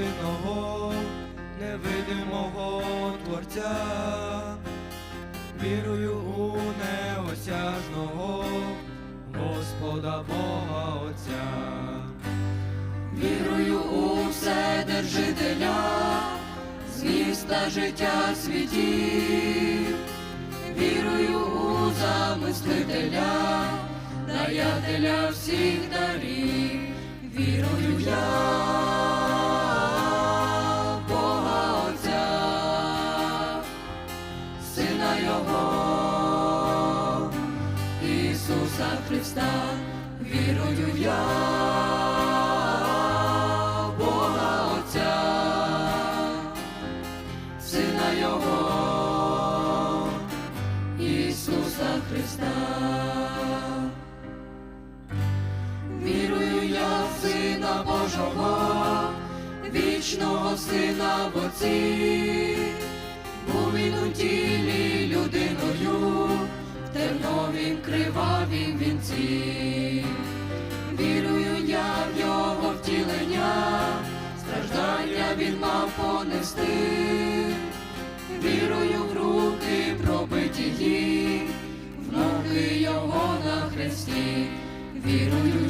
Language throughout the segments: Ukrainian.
осяжного, невидимого Творця, вірую у неосяжного, Господа Бога Отця. Вірую у Вседержителя, зміста життя світів, вірую у замислителя, даятеля всіх дарів, вірую я Сина Його, Ісуса Христа, вірую я Бога Отця, Сина Його, Ісуса Христа. Вірую я Сина Божого, вічного Сина він у тілі людиною, в терновім кривавім вінці. Вірую я в його втілення, страждання він мав понести. Вірую в руки пробиті в ноги його на хресті. Вірую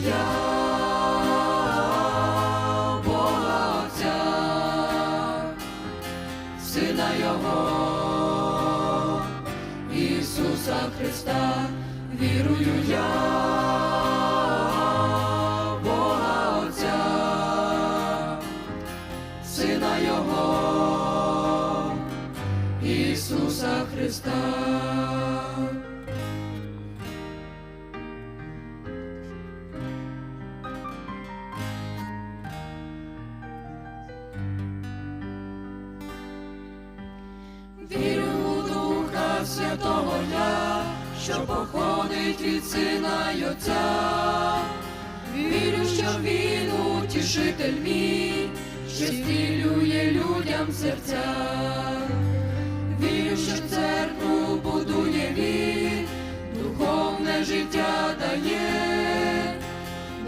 Сина Його, Ісуса Христа, вірую я Бога Отця, Сина Його, Ісуса Христа. Святого я, що походить від Сина й Отця. Вірю, що Він утішитель мій, що зцілює людям серця. Вірю, що церкву будує він, духовне життя дає,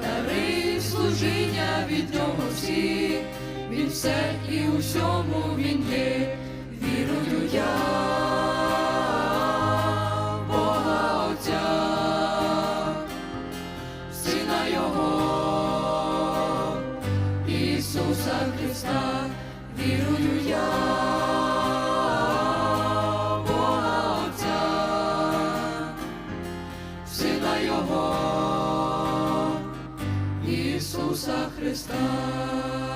дари служіння від нього всі, він все і усьому він є. Вірую я Ісуса Христа, вірую я в Бога Отця, Сина Його, Ісуса Христа.